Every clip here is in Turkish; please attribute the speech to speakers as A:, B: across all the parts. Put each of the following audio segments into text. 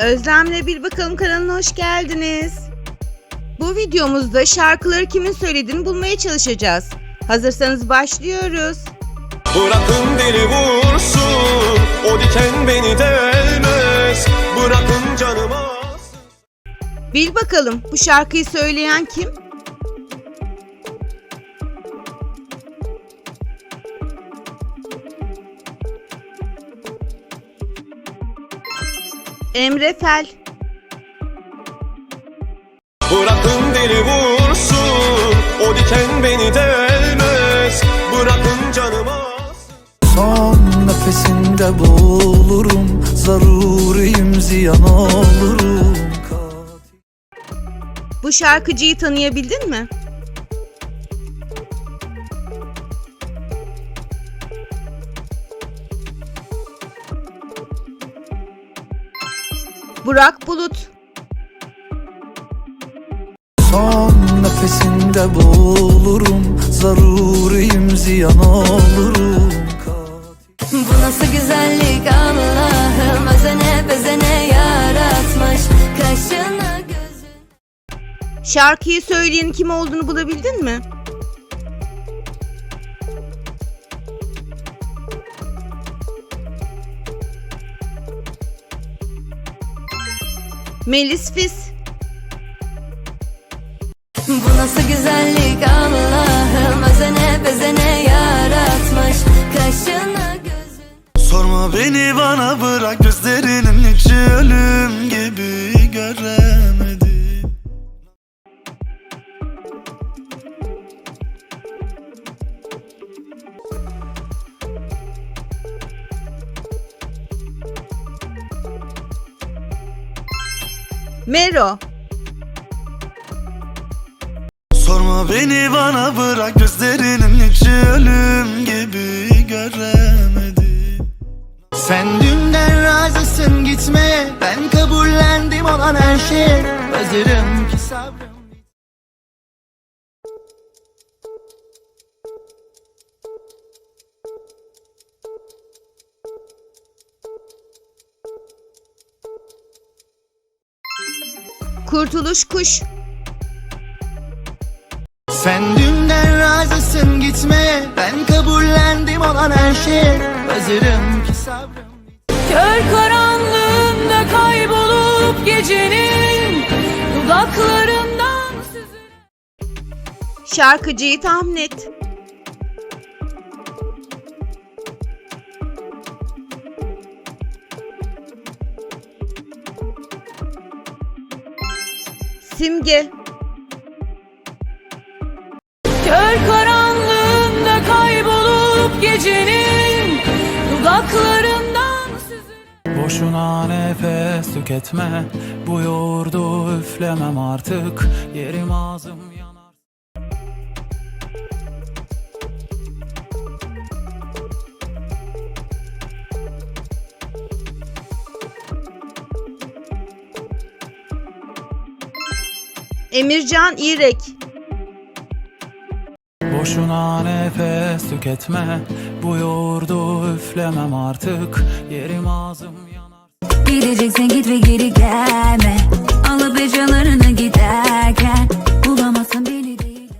A: Özlem'le Bir Bakalım kanalına hoş geldiniz. Bu videomuzda şarkıları kimin söylediğini bulmaya çalışacağız. Hazırsanız başlıyoruz.
B: Bırakın deli vursun O diken beni delmez Bırakın canıma
A: Bil bakalım bu şarkıyı söyleyen kim? Emre Fel.
B: Bırakın deli vursun O diken beni delmez Bırakın canıma
C: Son nefesinde boğulurum Zaruriyim ziyan olurum
A: Bu şarkıcıyı tanıyabildin mi? Burak Bulut.
C: Son nefesinde boğulurum Zaruriyim ziyan olurum
D: Bu nasıl güzellik Allah'ım Özene bezene yaratmış Kaşına gözün
A: Şarkıyı söyleyenin kim olduğunu bulabildin mi? Melis Fis.
D: Bu nasıl güzellik Allah'ım
A: Mero.
C: Sorma beni bana bırak Gözlerinin içi ölüm gibi
A: Kurtuluş Kuş.
C: Sen dünden razısın gitmeye Ben kabullendim olan her şeye Hazırım ki sabrım
D: Kör karanlığında kaybolup gecenin Dudaklarından süzülen
A: Şarkıcıyı tahmin et. Simge.
D: Kör karanlığında kaybolup gecenin Dudaklarından süzülen
E: Boşuna nefes tüketme Bu yoğurdu üflemem artık Yerim ağzım
A: Emircan İrek.
E: Boşuna nefes tüketme Bu yoğurdu üflemem artık Yerim ağzım yanar
F: Gideceksen git ve geri gelme Alıp eşyalarını giderken Bulamazsın beni değil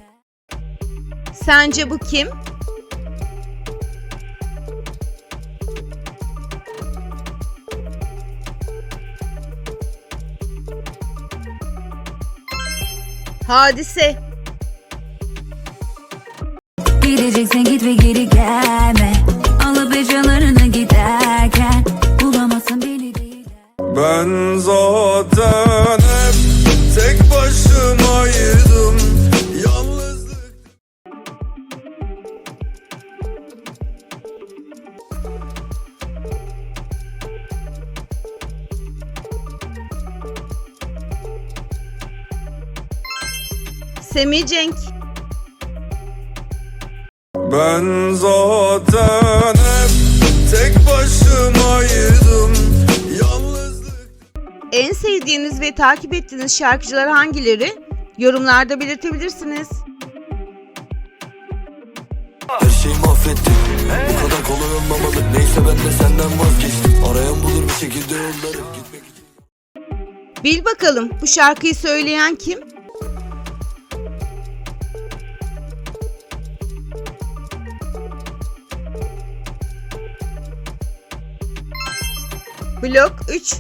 A: Sence bu kim? Hadise.
F: Gideceksen git ve geri gelme Alıp eşyalarını giderken Bulamazsın beni değil
B: Ben zaten
A: Semih Cenk.
B: Ben zaten hep tek başımaydım Yalnızlık
A: En sevdiğiniz ve takip ettiğiniz şarkıcılar hangileri? Yorumlarda belirtebilirsiniz.
G: Her şeyi mahvettin Bu kadar kolay olmamalı Neyse ben de senden vazgeçtim Arayan bulur bir şekilde yolları Gitmek için
A: Bil bakalım bu şarkıyı söyleyen kim? Blok 3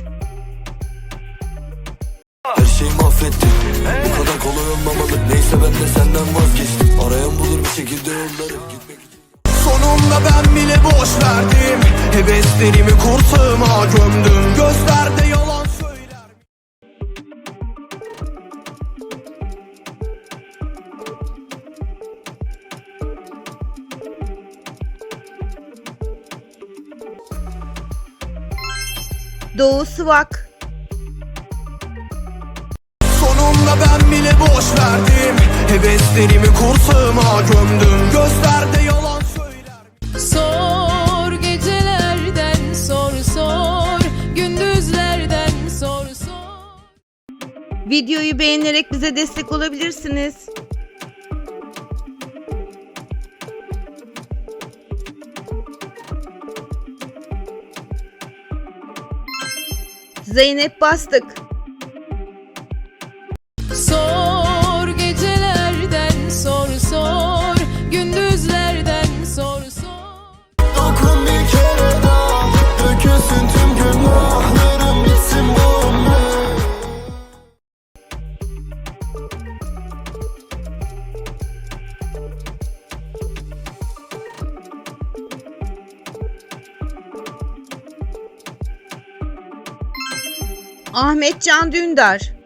G: Her şeyi mahvettin. Bu kadar kolay olmamalı. Neyse ben de senden vazgeçtim. Arayan bulur bir şekilde yolları. Gitmek
H: Sonunda ben bile boş verdim. Heveslerimi kursağıma gömdüm. Gözlerde yalan
A: Doğu Sıvak.
H: Sonunda ben bile boş verdim. Heveslerimi kursağıma gömdüm. Gözlerde yalan söyler
I: Sor gecelerden sor sor. Gündüzlerden sor sor.
A: Videoyu beğenerek bize destek olabilirsiniz. Zeynep Bastık.
I: Sor gecelerden sor sor. Gündüzlerden sor sor.
H: Dokun bir kere daha. Dökülsün tüm günahlarım
A: Ahmet Can Dündar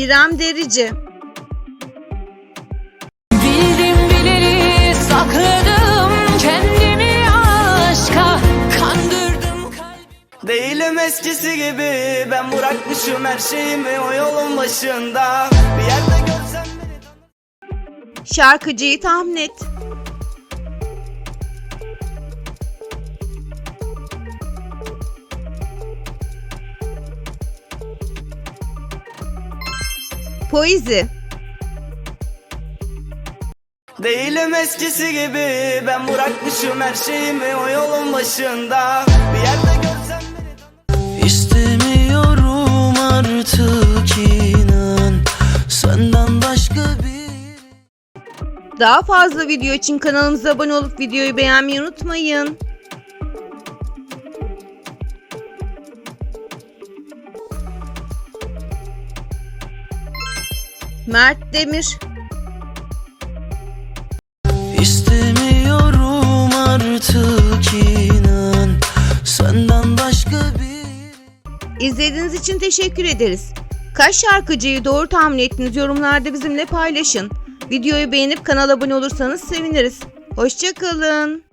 A: İrem Derici.
I: Bildim bileli sakladım kendimi aşka Kandırdım kalbimi.
J: Değilim eskisi gibi Ben bırakmışım her şeyimi o yolun başında. Bir yerde görsem beni
A: Şarkıcıyı tahmin et. Poizi
J: Değilim eskisi gibi. Ben bırakmışım her şeyimi o yolun başında. Bir yerde görsem beni
G: İstemiyorum artık inan. Senden başka bir
A: Daha fazla video için kanalımıza abone olup videoyu beğenmeyi unutmayın. Mert Demir
G: İstemiyorum artık inan Senden başka bir
A: İzlediğiniz için teşekkür ederiz. Kaç şarkıcıyı doğru tahmin ettiniz yorumlarda bizimle paylaşın. Videoyu beğenip kanala abone olursanız seviniriz. Hoşçakalın.